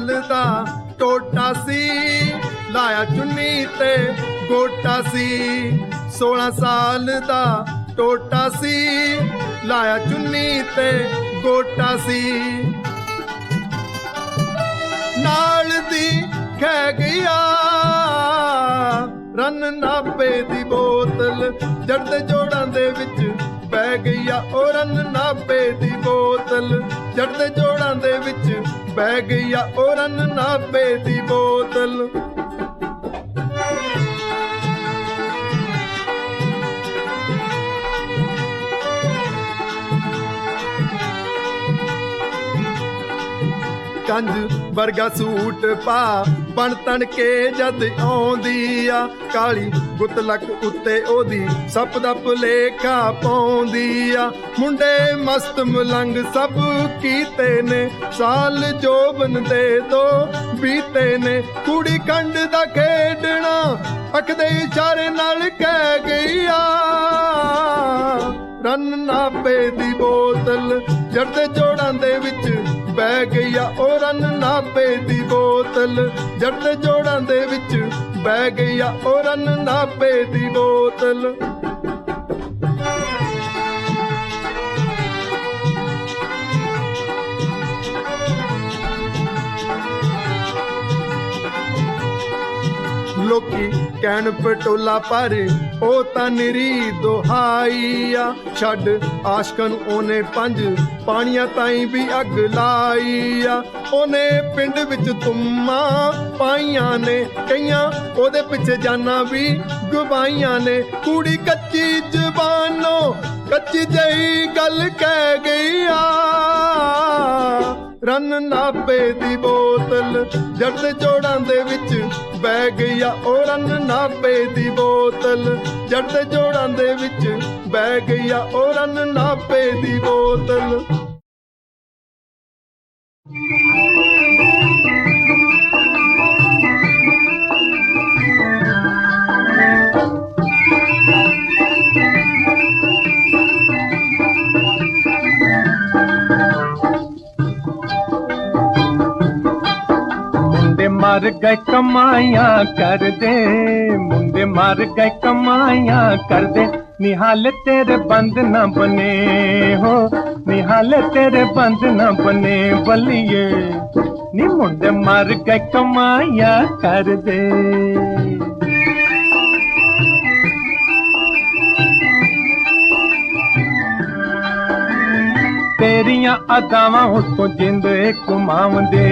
ਸਾਲ ਦਾ ਟੋਟਾ ਸੀ, ਲਾਇਆ ਚੁੰਨੀ ਤੇ ਗੋਟਾ ਸੀ। 16 ਸਾਲ ਦਾ ਟੋਟਾ ਸੀ, ਲਾਇਆ ਚੁੰਨੀ ਤੇ ਗੋਟਾ ਸੀ। ਨਾਲ ਦੀ ਖਹਿ ਗਿਆ, ਰਨ ਨਾਪੇ ਦੀ ਬੋਤਲ ਜੜਦੇ ਜੋੜਾਂ ਦੇ ਵਿੱਚ ਪੈ ਆ ਉਹ ਰਨ ਨਾਪੇ ਦੀ ਬੋਤਲ ਜੜਦੇ ਜੋੜਾਂ ਦੇ ਵਿੱਚ ਬਹਿ ਗਈਆ ਉਹ ਰਨ ਨਾਪੇ ਦੀ ਬੋਤਲ। ਕੰਜ ਵਰਗਾ ਸੂਟ ਪਾ। ਬਣ ਤਣ ਕੇ ਜਦ ਆਉਂਦੀ ਆ, ਕਾਲੀ ਗੁੱਤਲਕ ਉੱਤੇ ਉਹਦੀ ਸੱਪ ਦਾ ਭੁਲੇਖਾ ਪਾਉਂਦੀ ਆ। ਮੁੰਡੇ ਮਸਤ ਮਲੰਗ ਸਭ ਕੀਤੇ ਨੇ, ਸਾਲ ਜੋਬਨ ਦੇ ਦੋ ਬੀਤੇ ਨੇ। ਕੁੜੀ ਕੰਡ ਦਾ ਖੇਡਣਾ ਅੱਖ ਦੇ ਇਸ਼ਾਰੇ ਨਾਲ ਕਹਿ ਗਈ ਆ। ਰਨ ਨਾਪੇ ਦੀ ਬੋਤਲ ਜੜਦੇ ਜੋੜਾਂ ਦੇ ਵਿੱਚ ਬਹਿ ਗਈਆ ਉਹ ਰੰਨ ਨਾਪੇ ਦੀ ਬੋਤਲ ਜੜਦੇ ਜੋੜਾਂ ਦੇ ਵਿੱਚ ਬਹਿ ਗਈਆ ਉਹ ਰੰਨ ਨਾਪੇ ਦੀ ਬੋਤਲ। ਲੋਕੀ ਕਹਿਣ ਪਟੋਲਾ ਪਰ, ਉਹ ਤਾਂ ਨਿਰੀ ਦੁਹਾਈ ਆ ਛੱਡ ਆਸ਼ਕਾਂ ਨੂੰ ਉਹਨੇ ਪੰਜ, ਪਾਣੀਆਂ ਤਾਈਂ ਵੀ ਅੱਗ ਲਾਈ ਆ ਉਹਨੇ ਪਿੰਡ ਵਿੱਚ ਤੁੰਮਾ ਪਾਈਆਂ ਨੇ, ਕਈਆਂ ਉਹਦੇ ਪਿੱਛੇ ਜਾਨਾਂ ਵੀ ਗਵਾਈਆਂ ਨੇ। ਕੁੜੀ ਕੱਚੀ ਜ਼ਬਾਨੋਂ ਕੱਚੀ ਜਈ ਗੱਲ ਕਹਿ ਗਈ ਆ। ਰਨ ਨਾਪੇ ਦੀ ਬੋਤਲ ਜੜਦੇ ਜੋੜਾਂ ਦੇ ਵਿੱਚ ਬਹਿ ਗਈਆ ਉਹ ਰਨ ਨਾਪੇ ਦੀ ਬੋਤਲ ਜੜਦੇ ਜੋੜਾਂ ਦੇ ਵਿੱਚ ਬਹਿ ਗਈਆ ਉਹ ਰਨ ਨਾਪੇ ਦੀ ਬੋਤਲ। ਮਰ ਗਏ ਕਮਾਈਆਂ ਕਰਦੇ, ਮੁੰਡੇ ਮਰ ਗਏ ਕਮਾਈਆਂ ਕਰਦੇ। ਨਿਹਾਲ ਤੇਰੇ ਬੰਦ ਨਾ ਬਨੇ ਹੋ, ਨਿਹਾਲ ਤੇਰੇ ਬੰਦ ਨਾ ਬਨੇ ਬਲੀਏ। ਨੀ ਮੁੰਡੇ ਮਰ ਗਏ ਕਮਾਈਆਂ ਕਰਦੇ। ਤੇਰੀਆਂ ਅਦਾਵਾਂ ਉਤੋਂ ਜਿੰਦ ਕਮਾਉਂਦੇ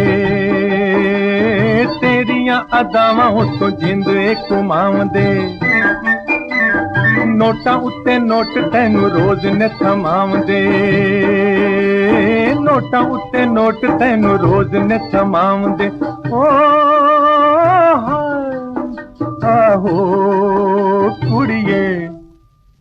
ਤੇਰੀਆਂ ਅਦਾਵਾਂ ਉਤੋਂ ਜਿੰਦ ਕੁਮਾਉਂਦੇ ਨੋਟਾਂ ਉੱਤੇ ਨੋਟ ਤੈਨੂੰ ਰੋਜ਼ ਨੇ ਥਮਾਉਂਦੇ ਨੋਟਾਂ ਉੱਤੇ ਨੋਟ ਤੈਨੂੰ ਰੋਜ਼ ਨੇ ਥਮਾਉਂਦੇ ਓ ਆਹੋ ਕੁੜੀਏ,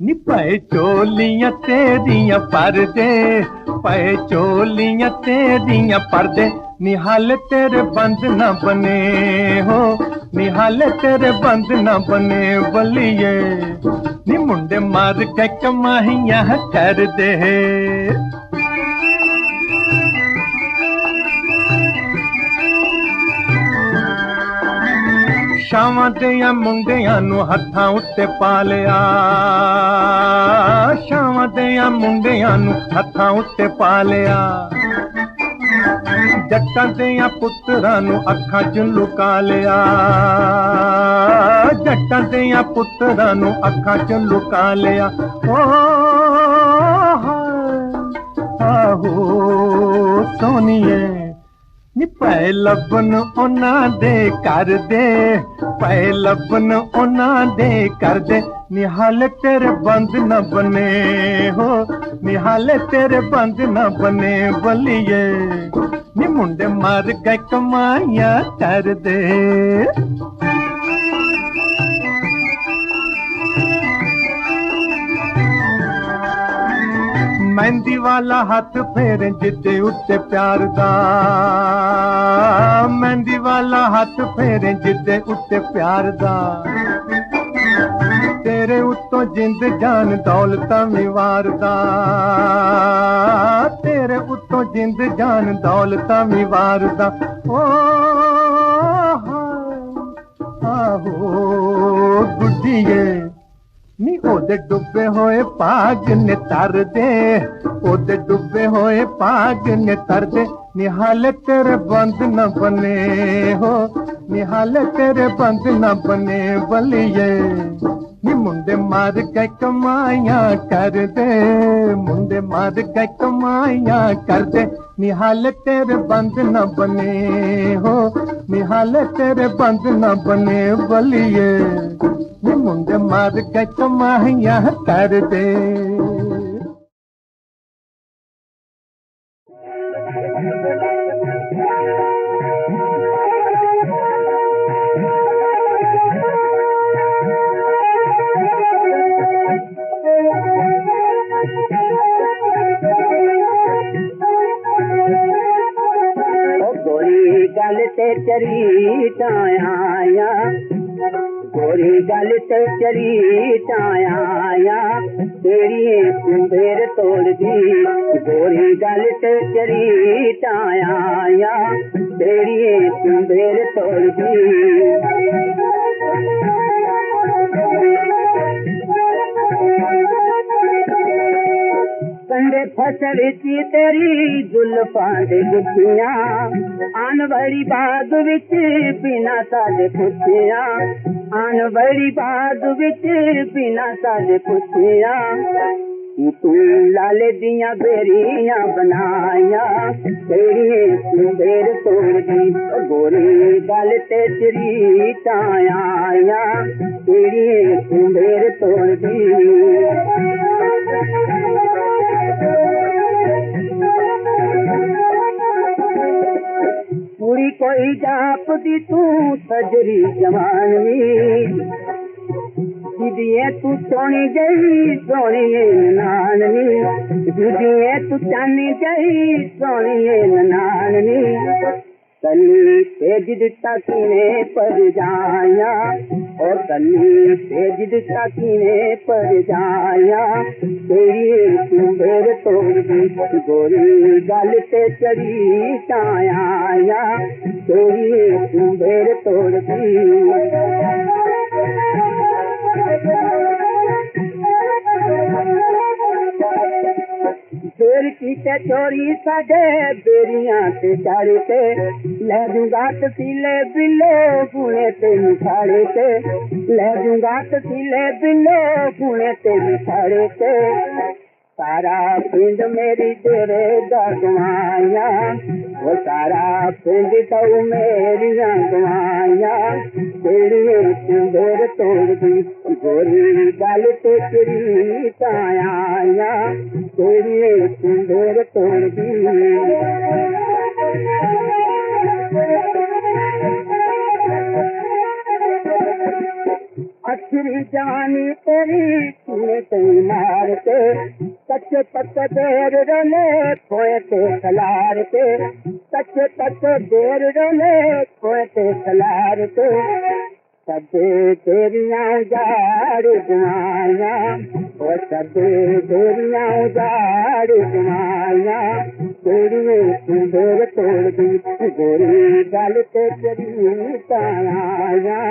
ਨੀ ਪਏ ਚੋਲੀਆਂ ਤੇਰੀਆਂ ਪਰਦੇ, ਪਏ ਚੋਲੀਆਂ ਤੇਰੀਆਂ ਪਰਦੇ। ਨਿਹਾਲ ਤੇਰੇ ਬੰਦ ਨਾ ਬਨੇ ਹੋ ਨਿਹਾਲ ਤੇਰੇ ਬੰਦ ਨਾ ਬਨੇ ਬੱਲੀਏ ਨੀ ਮੁੰਡੇ ਮਾਰ ਕੇ ਕਮਾਈਆਂ ਕਰਦੇ ਸ਼ਾਮਾਂ ਤੇ ਆ ਮੁੰਡਿਆਂ ਨੂੰ ਹੱਥਾਂ ਉੱਤੇ ਪਾ ਲਿਆ ਸ਼ਾਮਾਂ ਤੇ ਆ ਮੁੰਡਿਆਂ ਨੂੰ ਹੱਥਾਂ ਉੱਤੇ ਪਾ ਲਿਆ ਜੱਟਾਂ ਦੇ ਪੁੱਤਰਾਂ ਨੂੰ ਅੱਖਾਂ 'ਚ ਲੁਕਾ ਲਿਆ। ਜੱਟਾਂ ਦੇ ਪੁੱਤਰਾਂ ਨੂੰ ਅੱਖਾਂ 'ਚ ਲੁਕਾ ਲਿਆ। ਓ ਆਹੋ, ਸੋਨੀਏ, ਨੀ ਪੈ ਲੱਭਨ ਉਹਨਾਂ ਦੇ ਕਰਦੇ ਦੇ ਪੈ ਲੱਭਨ ਉਹਨਾਂ ਦੇ ਕਰਦੇ ਦੇ ਨਿਹਾਲ ਤੇਰੇ ਬੰਦ ਨਾ ਬਨੇ ਹੋ ਨਿਹਾਲ ਤੇਰੇ ਬੰਦ ਨਾ ਬਨੇ ਬਲੀਏ ਨੀ ਮੁੰਡੇ ਮਰ ਗਏ ਕਮਾਈਆਂ ਕਰਦੇ ਮਹਿੰਦੀ ਵਾਲਾ ਹੱਥ ਫੇਰੇ ਜਿੱਦੇ ਉੱਤੇ ਪਿਆਰ ਦਾ ਮਹਿੰਦੀ ਵਾਲਾ ਹੱਥ ਫੇਰੇ ਜਿੱਦੇ ਉੱਤੇ ਪਿਆਰ ਦਾ ਤੇਰੇ ਉੱਤੋਂ ਜਿੰਦ ਜਾਨ ਦੌਲਤਾਂ ਵੀ ਵਾਰਦਾ ਤੇਰੇ ਉੱਤੋਂ ਜਿੰਦ ਜਾਨ ਦੌਲਤਾਂ ਵੀ ਵਾਰਦਾ ਓ ਆਹੋ, ਗੁੱਡੀਏ, ਨੀ ਉਹਦੇ ਡੁੱਬੇ ਹੋਏ ਭਾਗ ਨੇ ਤਰਦੇ ਉਹਦੇ ਡੁੱਬੇ ਹੋਏ ਭਾਗ ਨੇ ਤਰਦੇ ਨਿਹਾਲ ਤੇਰੇ ਬੰਦ ਨਾ ਬਨੇ ਹੋ ਨਿਹਾਲ ਤੇਰੇ ਬੰਦ ਨਾ ਬਨੇ ਬਲੀਏ। ਨੀ ਮੁੰਡੇ ਮਾਰ ਕੇ ਕਮਾਈਆਂ ਕਰਦੇ ਮੁੰਡੇ ਮਾਰ ਕੇ ਕਮਾਈਆਂ ਕਰਦੇ ਨਿਹਾਲ ਤੇਰੇ ਬੰਦ ਨਾ ਬਨੇ ਹੋ ਨਿਹਾਲ ਤੇਰੇ ਬੰਦ ਨਾ ਬਨੇ ਬਲੀਏ ਨੀ ਮੁੰਡੇ ਮਾਰ ਕੇ ਕਮਾਈਆਂ ਕਰਦੇ चरी ता आहियांरी ग़ल चरी ताया तेरी सुबेर तोड़दी गोरी ग़लत चरी ता तेरी सुबेर तोड़दी। तेरी जुल पाड़ गुठिया आन बड़ी बाद विच बिना ताले पुछियां। आन बड़ी बाद विच बिना ताल पुछियां। लाले दिया बेरिया बनाया तेरी सुंदर तोड़ी गोरी गल ते तेरी चायाया तेरी सुंदर तोड़ी पूरी कोई जाप दी तू सजरी जवानी। तूं सु गई सु नानी तूं चङी जॾहिं सुणियल नानी कली सेज दा पर और कली सेजा की परेर तोड़ी गोरी गल ते चढ़ी चयां। थोरी सुबेर तोड़ी। चोरी ते चाड़े ते लहरूंगा तसीले बिलो पुणे ते मिठाड़े ते लहरूंगा तसीले बिलो पुणे ते मिठाड़े ते सारा पिंड मेरी तेरे दगवाया वो सारा पिंड तूं मरियां तेरी तेरे तोड़ तोड़ी गोरी गल ते तयारे तोड़ दी अखर जानी तेरी मार के कच्चे पत्ते देर रले खोए ते सलार के कच्चे पत्ते देर रले खोए ते सलार के। सब तेरी आजार जाना سڏي گوريان جهاڙ مايا ڪڙ تنهنجي گوري گل پايا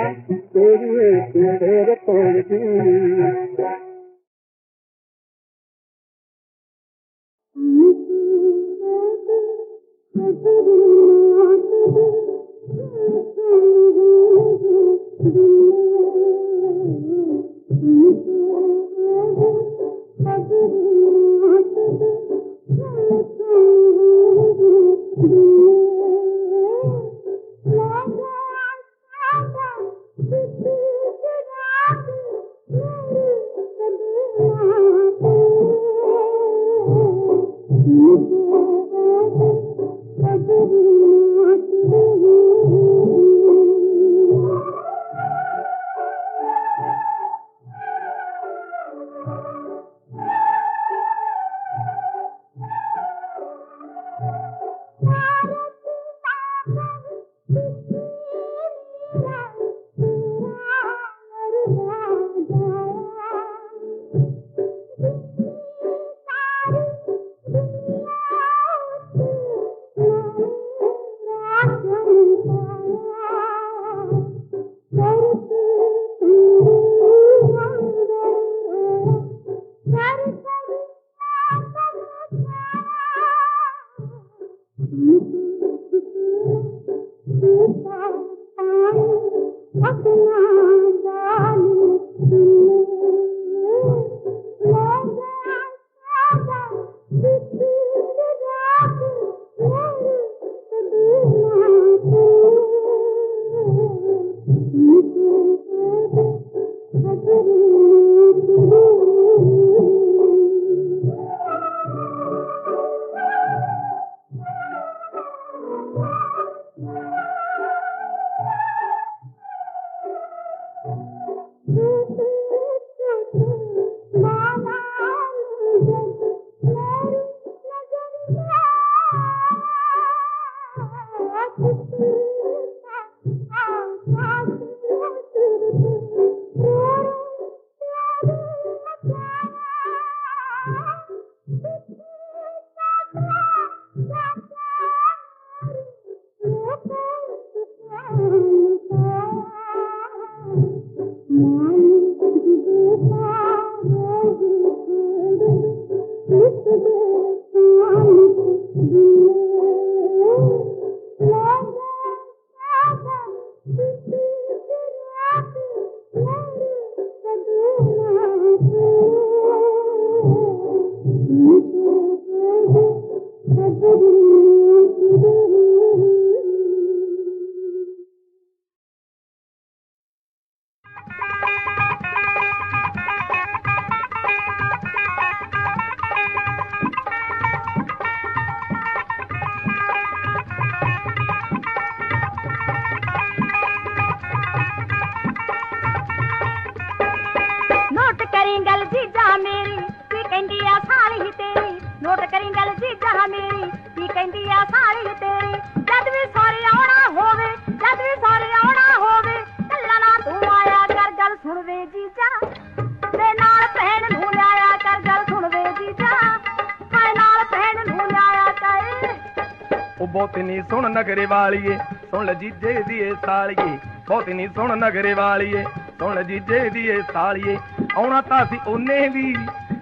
ਬਹੁਤ ਨਹੀਂ ਸੁਣ ਨਗਰੇ ਵਾਲੀਏ, ਸੁਣ ਜੀਜੇ ਦੀ ਸਾਲੀਏ ਬਹੁਤ ਨਹੀਂ ਸੁਣ ਨਗਰੇ ਵਾਲੀਏ, ਸੁਣ ਜੀਜੇ ਦੀ ਸਾਲੀਏ। ਆਉਣਾ ਤਾਂ ਸੀ ਉਹਨੇ ਵੀ,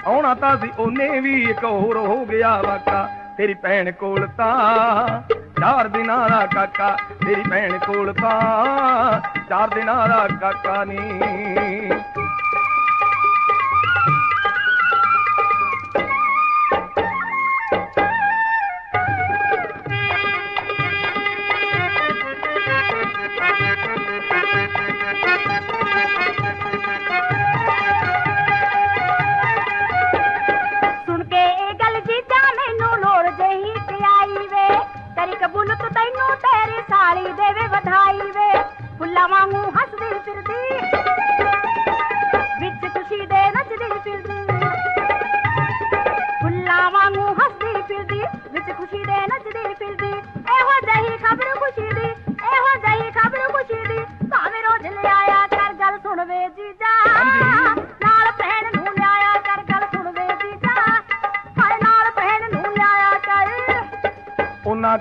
ਆਉਣਾ ਤਾਂ ਸੀ ਉਹਨੇ ਵੀ, ਇੱਕ ਹੋਰ ਹੋ ਗਿਆ ਵਾਕਾ, ਤੇਰੀ ਭੈਣ ਕੋਲ ਤਾਂ। ਚਾਰ ਦਿਨਾਂ ਦਾ ਕਾਕਾ, ਤੇਰੀ ਭੈਣ ਕੋਲ ਤਾਂ। ਚਾਰ ਦਿਨਾਂ ਦਾ ਕਾਕਾ ਨੀ।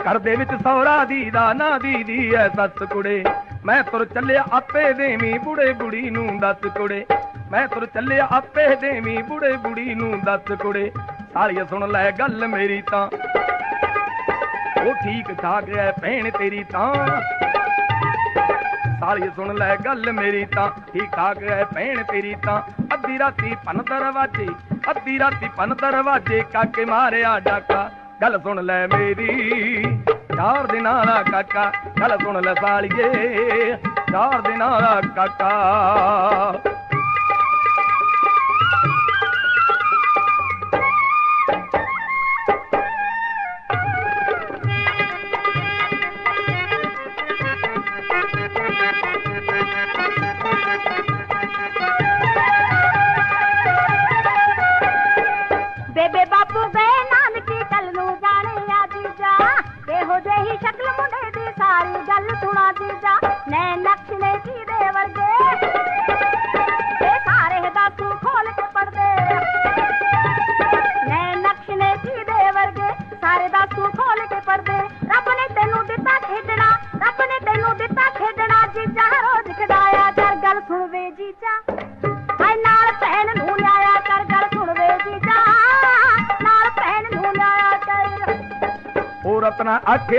ਘਰ ਦੇ ਵਿੱਚ ਸੌਰਾ ਦੀ ਦਾ ਨਾ ਦੀਦੀ ਐ ਸੱਸ ਕੁੜੇ। ਮੈਂ ਤੁਰ ਚੱਲਿਆ ਆਪੇ ਦੇਵੀਂ ਬੁੜੇ ਬੁੜੀ ਨੂੰ ਦੱਸ ਕੁੜੇ। ਮੈਂ ਤੁਰ ਚੱਲਿਆ ਆਪੇ ਦੇਵੀਂ ਬੁੜੇ ਬੁੜੀ ਨੂੰ ਦੱਸ ਕੁੜੇ। ਸਾਲੀਏ ਸੁਣ ਲੈ ਗੱਲ ਮੇਰੀ ਤਾਂ। ਉਹ ਠੀਕ ਠਾਕ ਐ ਭੈਣ ਤੇਰੀ ਤਾਂ। ਸਾਲੀਏ ਸੁਣ ਲੈ ਗੱਲ ਮੇਰੀ ਤਾਂ। ਠੀਕ ਠਾਕ ਐ ਭੈਣ ਤੇਰੀ ਤਾਂ। ਅੱਧੀ ਰਾਤੀ ਪਨ ਦਰਵਾਜੇ, ਅੱਧੀ ਰਾਤੀ ਪਨ ਦਰਵਾਜੇ ਕਾਕੇ ਮਾਰਿਆ ਡਾਕਾ। ਗੱਲ ਸੁਣ ਲੈ ਮੇਰੀ ਚਾਰ ਦਿਨਾਂ ਦਾ ਕਾਕਾ ਗੱਲ ਸੁਣ ਲੈ ਸਾਲੀਏ ਚਾਰ ਦਿਨਾਂ ਦਾ ਕਾਕਾ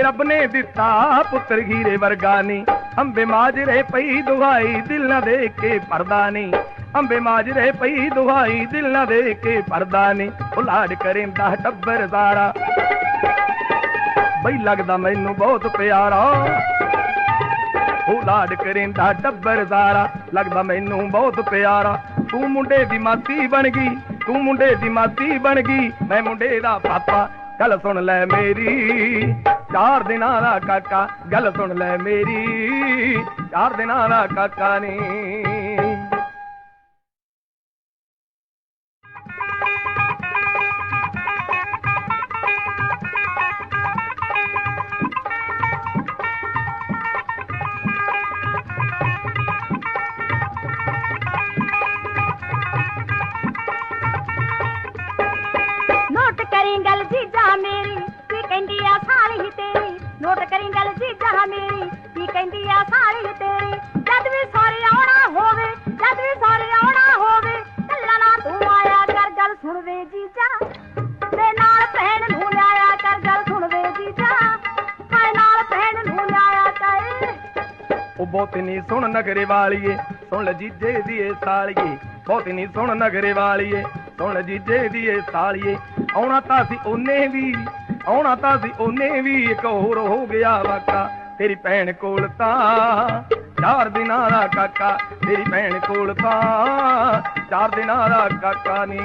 ਰੱਬ ਨੇ ਦਿੱਤਾ ਪੁੱਤਰ ਹੀਰੇ ਵਰਗਾ ਨੀ। ਅੰਬੇ ਮਾਜਰੇ ਪਈ ਦੁਹਾਈ ਦਿਲ ਨਾ ਦੇ ਕੇ ਪਰਦਾ ਨੀ। ਅੰਬੇ ਮਾਜਰੇ ਪਈ ਦੁਹਾਈ ਦਿਲ ਨਾ ਦੇ ਕੇ ਪਰਦਾ ਨੀ। ਉਹ ਲਾਡ ਕਰੇਂਦਾ ਟੱਬਰ ਸਾਰਾ ਬਈ ਲੱਗਦਾ ਮੈਨੂੰ ਬਹੁਤ ਪਿਆਰਾ। ਉਹ ਲਾਡ ਕਰੇਂਦਾ ਟੱਬਰ ਸਾਰਾ ਲੱਗਦਾ ਮੈਨੂੰ ਬਹੁਤ ਪਿਆਰਾ। ਤੂੰ ਮੁੰਡੇ ਦੀ ਮਾਤੀ ਬਣ ਗਈ, ਤੂੰ ਮੁੰਡੇ ਦੀ ਮਾਤੀ ਬਣ ਗਈ। ਮੈਂ ਮੁੰਡੇ ਦਾ ਪਾਪਾ। ਗੱਲ ਸੁਣ ਲੈ ਮੇਰੀ। ਚਾਰ ਦਿਨਾਂ ਦਾ ਕਾਕਾ ਗੱਲ ਸੁਣ ਲੈ ਮੇਰੀ। ਚਾਰ ਦਿਨਾਂ ਦਾ ਕਾਕਾ ਨੀ। ਆ ਸਾਲੀ ਤੇਰੀ। ਜਦ ਵੀ ਸੋਰੇ ਆਉਣਾ ਹੋਵੇ, ਜਦ ਵੀ ਸੋਰੇ ਆਉਣਾ ਹੋਵੇ, ਕੱਲਾ ਨਾ ਤੂੰ ਆਇਆ ਕਰ, ਗੱਲ ਸੁਣ ਵੇ ਜੀਜਾ ਤੇ ਨਾਲ ਭੈਣ ਨੂੰ ਲਿਆਇਆ ਕਰ, ਗੱਲ ਸੁਣ ਵੇ ਜੀਜਾ ਹਾਏ ਨਾਲ ਭੈਣ ਨੂੰ ਲਿਆਇਆ ਕਰ। ਉਹ ਬਹੁਤ ਨਹੀਂ ਸੁਣ ਨਗਰੇ ਵਾਲੀਏ, ਸੁਣ ਲੈ ਜੀਜੇ ਦੀ ਏ ਸਾਲੀਏ। ਬਹੁਤ ਨਹੀਂ ਸੁਣ ਨਗਰੇ ਵਾਲੀਏ, ਸੁਣ ਲੈ ਜੀਜੇ ਦੀ ਏ ਸਾਲੀਏ। ਆਉਣਾ ਤਾਂ ਸੀ ਉਹਨੇ ਵੀ, ਆਉਣਾ ਤਾਂ ਸੀ ਉਹਨੇ ਵੀ, ਇੱਕ ਹੋਰ ਹੋ ਗਿਆ ਵਾਕਾ। ਤੇਰੀ ਭੈਣ ਕੋਲ ਤਾਂ, ਚਾਰ ਦਿਨਾਂ ਦਾ ਕਾਕਾ ਤੇਰੀ ਭੈਣ ਕੋਲ ਤਾਂ, ਚਾਰ ਦਿਨਾਂ ਦਾ ਕਾਕਾ ਨੀ।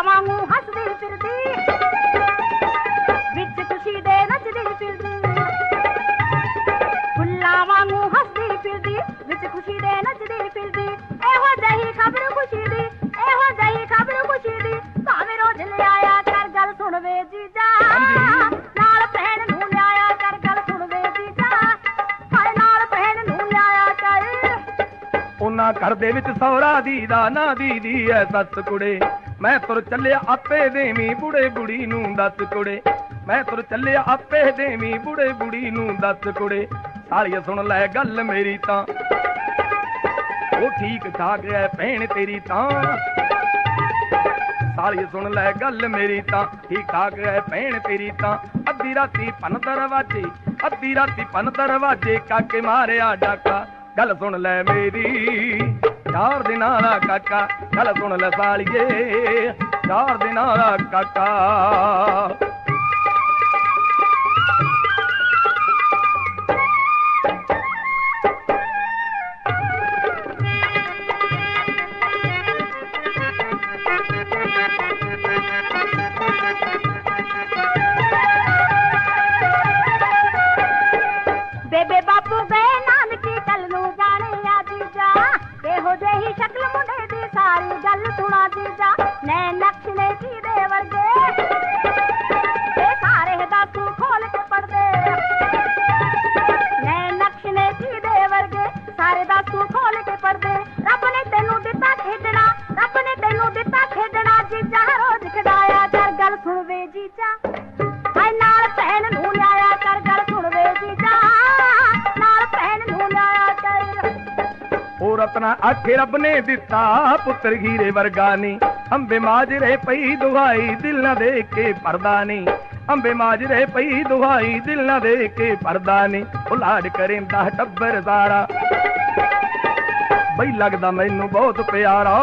ਫੁੱਲਾਂ ਵਾਂਗੂ ਹੱਸਦੀ ਫਿਰਦੀ। ਵਿੱਚ ਖੁਸ਼ੀ ਦੇ ਨੱਚਦੀ ਫਿਰਦੀ। ਫੁੱਲਾਂ ਵਾਂਗੂ ਹੱਸਦੀ ਫਿਰਦੀ, ਵਿੱਚ ਖੁਸ਼ੀ ਦੇ ਨੱਚਦੀ ਫਿਰਦੀ। ਇਹੋ ਜਹੀ ਖਬਰ ਖੁਸ਼ੀ ਦੀ ਇਹੋ ਜਹੀ ਖਬਰ ਖੁਸ਼ੀ ਦੀ ਭਾਵੇਂ ਰੋਜ਼ ਲਿਆਇਆ ਕਰ ਗੱਲ ਸੁਣ ਵੇ ਜੀਜਾ, ਨਾਲ ਭੈਣ ਨੂੰ ਲਿਆਇਆ ਕਰ ਗੱਲ ਸੁਣ ਵੇ ਜੀਜਾ, ਹਾਏ ਨਾਲ ਭੈਣ ਨੂੰ ਲਿਆਇਆ ਕਰ। ਉਹਨਾਂ ਘਰ ਦੇ ਵਿੱਚ ਸੌਰਾ ਦੀ ਦਾ, ਨਾ ਦੀਦੀ ਐ ਸੱਸ ਕੁੜੇ। ਮੈਂ ਤੁਰ ਚੱਲਿਆ ਆਪੇ ਦੇਵੀਂ ਬੁੜੇ ਬੁੜੀ ਨੂੰ ਦੱਸ ਕੁੜੇ। ਮੈਂ ਤੁਰ ਚੱਲਿਆ ਆਪੇ ਦੇਵੀਂ ਬੁੜੇ ਬੁੜੀ ਨੂੰ ਦੱਸ ਕੁੜੇ। ਸਾਲੀਏ ਸੁਣ ਲੈ ਗੱਲ ਮੇਰੀ ਤਾਂ। ਉਹ ਠੀਕ ਠਾਕ ਐ ਭੈਣ ਤੇਰੀ ਤਾਂ। ਸਾਲੀਏ ਸੁਣ ਲੈ ਗੱਲ ਮੇਰੀ ਤਾਂ। ਠੀਕ ਠਾਕ ਐ ਭੈਣ ਤੇਰੀ ਤਾਂ। ਅੱਧੀ ਰਾਤੀ ਪਨ ਦਰਵਾਜੇ, ਅੱਧੀ ਰਾਤੀ ਪਨ ਦਰਵਾਜੇ ਕਾਕੇ ਮਾਰਿਆ ਡਾਕਾ। ਗੱਲ ਸੁਣ ਲੈ ਮੇਰੀ। ਚਾਰ ਦਿਨਾਂ ਦਾ ਕਾਕਾ ਗੱਲ ਸੁਣ ਲੈ ਸਾਲੀਏ ਚਾਰ ਦਿਨਾਂ ਦਾ ਕਾਕਾ ਰੱਬ ਨੇ ਦਿੱਤਾ ਪੁੱਤਰ ਹੀਰੇ ਵਰਗਾ ਨੀ। ਅੰਬੇ ਮਾਜਰੇ ਪਈ ਦੁਹਾਈ ਦਿਲ ਨਾ ਦੇ ਕੇ ਪਰਦਾ ਨੀ। ਅੰਬੇ ਮਾਜਰੇ ਪਈ ਦੁਹਾਈ ਦਿਲ ਨਾ ਦੇ ਕੇ ਪਰਦਾ ਨੀ। ਉਹ ਲਾਡ ਕਰੇਂਦਾ ਟੱਬਰ ਸਾਰਾ ਬਈ ਲੱਗਦਾ ਮੈਨੂੰ ਬਹੁਤ ਪਿਆਰਾ।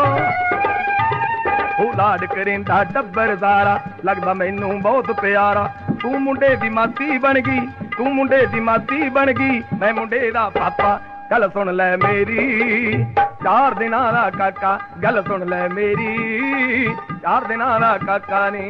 ਉਹ ਲਾਡ ਕਰੇਂਦਾ ਟੱਬਰ ਸਾਰਾ ਲੱਗਦਾ ਮੈਨੂੰ ਬਹੁਤ ਪਿਆਰਾ। ਤੂੰ ਮੁੰਡੇ ਦੀ ਮਾਤੀ ਬਣ ਗਈ, ਤੂੰ ਮੁੰਡੇ ਦੀ ਮਾਤੀ ਬਣ ਗਈ। ਮੈਂ ਮੁੰਡੇ ਦਾ ਪਾਪਾ। ਗੱਲ ਸੁਣ ਲੈ ਮੇਰੀ। ਚਾਰ ਦਿਨਾਂ ਦਾ ਕਾਕਾ ਗੱਲ ਸੁਣ ਲੈ ਮੇਰੀ। ਚਾਰ ਦਿਨਾਂ ਦਾ ਕਾਕਾ ਨੀ।